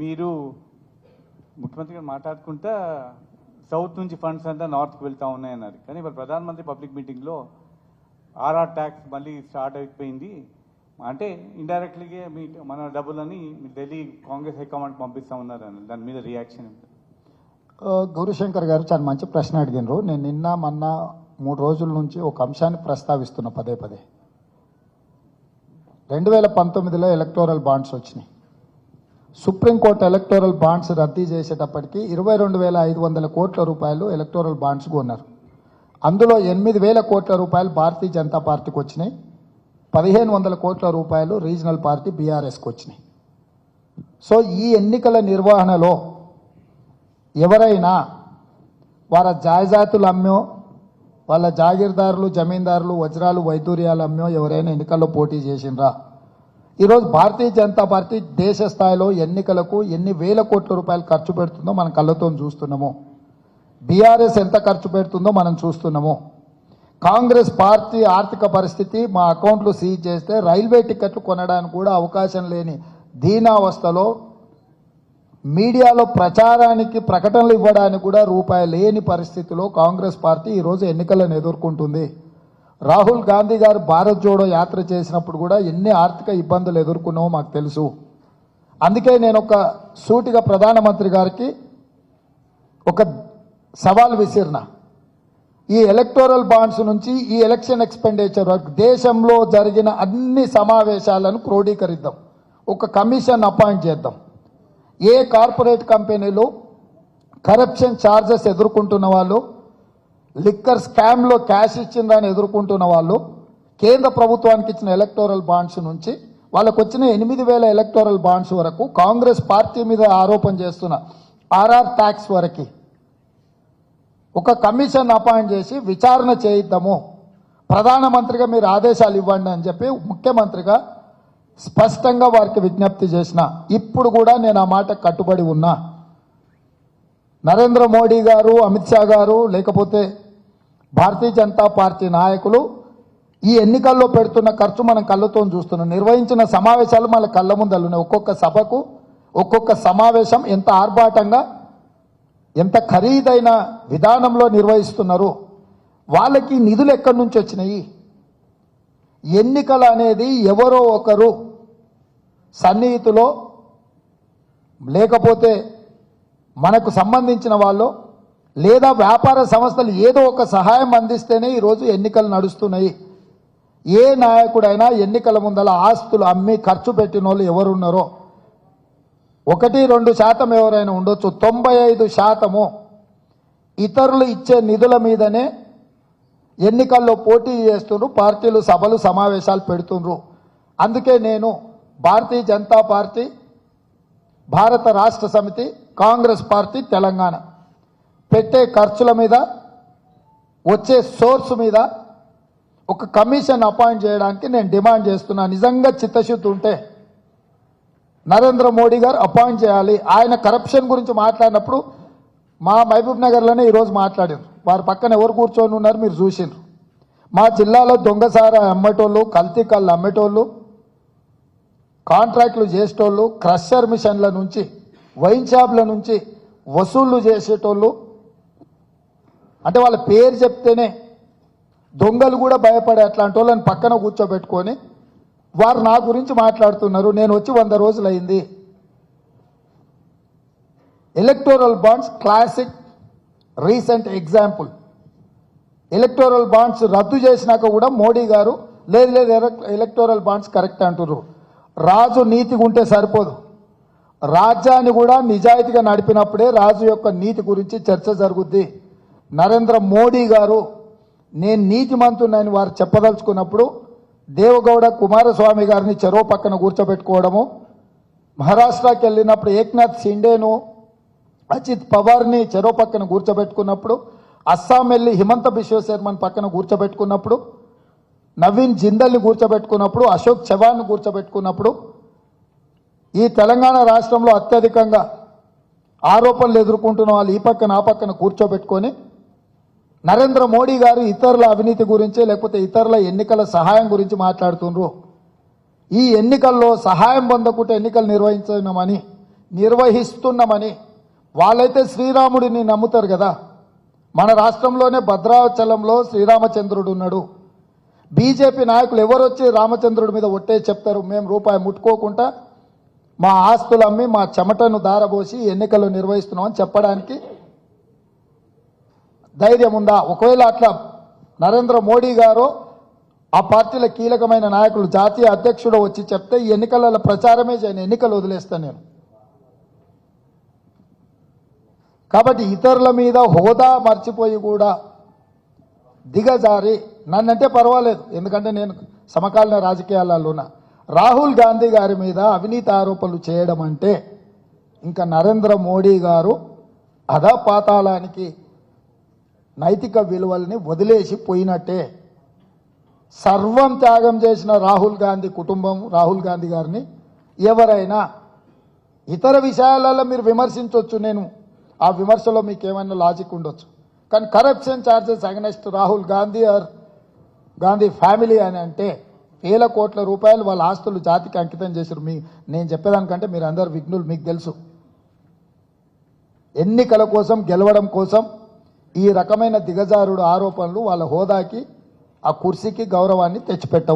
మీరు ముఖ్యమంత్రి గారు మాట్లాడుకుంటా సౌత్ నుంచి ఫండ్స్ అంతా నార్త్కి వెళ్తా ఉన్నాయన్నారు. కానీ ఇప్పుడు ప్రధానమంత్రి పబ్లిక్ మీటింగ్లో ఆర్ఆర్ ట్యాక్స్ మళ్ళీ స్టార్ట్ అయిపోయింది. అంటే ఇండైరెక్ట్లీగా మీ మన డబ్బులని మీ ఢిల్లీ కాంగ్రెస్ హైకమాండ్కి పంపిస్తా ఉన్నారు అని దాని మీద రియాక్షన్ గౌరీశంకర్ గారు చాలా మంచి ప్రశ్న అడిగినారు. నేను నిన్న మొన్న మూడు రోజుల నుంచి ఒక అంశాన్ని ప్రస్తావిస్తున్నా పదే పదే. రెండు వేల పంతొమ్మిదిలో ఎలక్టోరల్ బాండ్స్ వచ్చినాయి. సుప్రీంకోర్టు ఎలక్టోరల్ బాండ్స్ రద్దీ చేసేటప్పటికి ఇరవై రెండు వేల ఐదు వందల కోట్ల రూపాయలు ఎలక్టోరల్ బాండ్స్ కొన్నారు. అందులో ఎనిమిది వేల కోట్ల రూపాయలు భారతీయ జనతా పార్టీకి వచ్చినాయి. పదిహేను వందల కోట్ల రూపాయలు రీజనల్ పార్టీ బీఆర్ఎస్కి వచ్చినాయి. సో ఈ ఎన్నికల నిర్వహణలో ఎవరైనా వాళ్ళ జాయజాతులు అమ్మో వాళ్ళ జాగీర్దారులు జమీందారులు వజ్రాలు వైదూర్యాలు అమ్మో ఎవరైనా ఎన్నికల్లో పోటీ చేసిండ్రా? ఈరోజు భారతీయ జనతా పార్టీ దేశ స్థాయిలో ఎన్నికలకు ఎన్ని వేల కోట్ల రూపాయలు ఖర్చు పెడుతుందో మనం కళ్ళతో చూస్తున్నాము. బీఆర్ఎస్ ఎంత ఖర్చు పెడుతుందో మనం చూస్తున్నాము. కాంగ్రెస్ పార్టీ ఆర్థిక పరిస్థితి మా అకౌంట్లు సీజ్ చేస్తే రైల్వే టికెట్లు కొనడానికి కూడా అవకాశం లేని దీనావస్థలో మీడియాలో ప్రచారానికి ప్రకటనలు ఇవ్వడానికి కూడా రూపాయి లేని పరిస్థితిలో కాంగ్రెస్ పార్టీ ఈరోజు ఎన్నికలను ఎదుర్కొంటుంది. రాహుల్ గాంధీ గారు భారత్ జోడో యాత్ర చేసినప్పుడు కూడా ఎన్ని ఆర్థిక ఇబ్బందులు ఎదుర్కొన్నామో మాకు తెలుసు. అందుకే నేను ఒక సూటిగా ప్రధానమంత్రి గారికి ఒక సవాల్ విసిరిన. ఈ ఎలక్టోరల్ బాండ్స్ నుంచి ఈ ఎలక్షన్ ఎక్స్పెండిచర్ వరకు దేశంలో జరిగిన అన్ని సమావేశాలను క్రోడీకరిద్దాం. ఒక కమిషన్ అపాయింట్ చేద్దాం. ఏ కార్పొరేట్ కంపెనీలు కరప్షన్ ఛార్జెస్ ఎదుర్కొంటున్న వాళ్ళు లిక్కర్ స్కామ్లో క్యాష్ ఇచ్చిందని ఎదుర్కొంటున్న వాళ్ళు కేంద్ర ప్రభుత్వానికి ఇచ్చిన ఎలక్టోరల్ బాండ్స్ నుంచి వాళ్ళకు వచ్చిన ఎనిమిది వేల ఎలక్టోరల్ బాండ్స్ వరకు కాంగ్రెస్ పార్టీ మీద ఆరోపణ చేస్తున్న ఆర్ఆర్ ట్యాక్స్ వరకు ఒక కమిషన్ అపాయింట్ చేసి విచారణ చేయిద్దాము. ప్రధానమంత్రిగా మీరు ఆదేశాలు ఇవ్వండి అని చెప్పి ముఖ్యమంత్రిగా స్పష్టంగా వారికి విజ్ఞప్తి చేసిన. ఇప్పుడు కూడా నేను ఆ మాట కట్టుబడి ఉన్నా. నరేంద్ర మోడీ గారు అమిత్ షా గారు లేకపోతే భారతీయ జనతా పార్టీ నాయకులు ఈ ఎన్నికల్లో పెడుతున్న ఖర్చు మనం కళ్ళతో చూస్తున్నాం. నిర్వహించిన సమావేశాలు మన కళ్ళ ముందలున్నాయి ఒక్కొక్క సభకు ఒక్కొక్క సమావేశం ఎంత ఆర్భాటంగా ఎంత ఖరీదైన విధానంలో నిర్వహిస్తున్నారు. వాళ్ళకి నిధులు ఎక్కడి నుంచి వచ్చినాయి? ఎన్నికలు అనేది ఎవరో ఒకరు సన్నిహితులో లేకపోతే మనకు సంబంధించిన వాళ్ళు లేదా వ్యాపార సంస్థలు ఏదో ఒక సహాయం అందిస్తేనే ఈరోజు ఎన్నికలు నడుస్తున్నాయి. ఏ నాయకుడైనా ఎన్నికల ముందల ఆస్తులు అమ్మి ఖర్చు పెట్టిన వాళ్ళు ఎవరున్నారో? ఒకటి రెండు శాతం ఎవరైనా ఉండొచ్చు. తొంభై ఐదు శాతము ఇతరులు ఇచ్చే నిధుల మీదనే ఎన్నికల్లో పోటీ చేస్తుండ్రు పార్టీలు సభలు సమావేశాలు పెడుతుండ్రు. అందుకే నేను భారతీయ జనతా పార్టీ భారత రాష్ట్ర సమితి కాంగ్రెస్ పార్టీ తెలంగాణ. పెట్టే ఖర్చుల మీద వచ్చే సోర్స్ మీద ఒక కమిషన్ అపాయింట్ చేయడానికి నేను డిమాండ్ చేస్తున్నా. నిజంగా చిత్తశుద్ధి ఉంటే నరేంద్ర మోడీ గారు అపాయింట్ చేయాలి. ఆయన కరప్షన్ గురించి మాట్లాడినప్పుడు మా మహబూబ్ నగర్లోనే ఈరోజు మాట్లాడారు. వారి పక్కన ఎవరు కూర్చొని ఉన్నారు మీరు చూసిండ్రు. మా జిల్లాలో దొంగసార అమ్మేటోళ్ళు కల్తీ కళ్ళు అమ్మేటోళ్ళు కాంట్రాక్టులు చేసేటోళ్ళు క్రషర్ మిషన్ల నుంచి వైన్ షాప్ల నుంచి వసూళ్ళు చేసేటోళ్ళు అంటే వాళ్ళ పేరు చెప్తేనే దొంగలు కూడా భయపడే అట్లాంటి వాళ్ళని పక్కన కూర్చోబెట్టుకొని వారు నా గురించి మాట్లాడుతున్నారు నేను వచ్చి వంద రోజులు అయింది electoral bonds classic recent example electoral bonds రద్దు చేసినాక కూడా మోడీ గారు లేదు లేదు ఎలక్టోరల్ బాండ్స్ కరెక్ట్ అంటున్నారు రాజు నీతిగా ఉంటే సరిపోదు. రాజ్యాన్ని కూడా నిజాయితీగా నడిపినప్పుడే రాజు యొక్క నీతి గురించి చర్చ జరుగుద్ది. నరేంద్ర మోడీ గారు నేను నీతిమంతునని వారు చెప్పదలుచుకున్నప్పుడు దేవగౌడ కుమారస్వామి గారిని చెరువు పక్కన కూర్చోబెట్టుకోవడము మహారాష్ట్రకి వెళ్ళినప్పుడు ఏక్నాథ్ షిండేను అజిత్ పవార్ని చెరువు పక్కన కూర్చోబెట్టుకున్నప్పుడు అస్సాం వెళ్ళి హిమంత బిశ్వ శర్మని పక్కన కూర్చోబెట్టుకున్నప్పుడు నవీన్ జిందల్ని కూర్చోబెట్టుకున్నప్పుడు అశోక్ చవాన్ని కూర్చోబెట్టుకున్నప్పుడు ఈ తెలంగాణ రాష్ట్రంలో అత్యధికంగా ఆరోపణలు ఎదుర్కొంటున్న వాళ్ళు ఈ పక్కన ఆ పక్కన కూర్చోబెట్టుకొని నరేంద్ర మోడీ గారు ఇతరుల అవినీతి గురించి లేకపోతే ఇతరుల ఎన్నికల సహాయం గురించి మాట్లాడుతుండ్రు. ఈ ఎన్నికల్లో సహాయం పొందకుండా ఎన్నికలు నిర్వహించమని నిర్వహిస్తున్నామని వాళ్ళైతే శ్రీరాముడిని నమ్ముతారు కదా. మన రాష్ట్రంలోనే భద్రాచలంలో శ్రీరామచంద్రుడు ఉన్నాడు. బీజేపీ నాయకులు ఎవరు వచ్చి రామచంద్రుడి మీద ఒట్టే చెప్తారు? మేము రూపాయి ముట్టుకోకుండా మా ఆస్తులు అమ్మి మా చెమటను దారబోసి ఎన్నికలు నిర్వహిస్తున్నామని చెప్పడానికి ధైర్యం ఉందా ఒకవేళ అట్లా నరేంద్ర మోడీ గారు ఆ పార్టీల కీలకమైన నాయకులు జాతీయ అధ్యక్షుడు వచ్చి చెప్తే ఈ ఎన్నికలలో ప్రచారమే చేయను ఎన్నికలు వదిలేస్తాను నేను. కాబట్టి ఇతరుల మీద హోదా మర్చిపోయి కూడా దిగజారి. నన్నంటే పర్వాలేదు ఎందుకంటే నేను సమకాలీన రాజకీయాలలోన. రాహుల్ గాంధీ గారి మీద అవినీతి ఆరోపణలు చేయడం అంటే ఇంకా నరేంద్ర మోడీ గారు అధపాతాళానికి నైతిక విలువల్ని వదిలేసి పోయినట్టే. సర్వం త్యాగం చేసిన రాహుల్ గాంధీ కుటుంబం రాహుల్ గాంధీ గారిని ఎవరైనా ఇతర విషయాలలో మీరు విమర్శించవచ్చు నేను. ఆ విమర్శలో మీకు ఏమైనా లాజిక్ ఉండొచ్చు. కానీ corruption charges against Rahul Gandhi or Gandhi family అని అంటే వేల కోట్ల రూపాయలు వాళ్ళ ఆస్తులు జాతికి అంకితం చేశారు. మీ నేను చెప్పేదానికంటే మీరు అందరు విఘ్నులు మీకు తెలుసు. ఎన్నికల కోసం గెలవడం కోసం ఈ రకమైన దిగజారుడు ఆరోపణలు వాళ్ళ హోదాకి ఆ కుర్చీకి గౌరవాన్ని తెచ్చిపెట్టవు.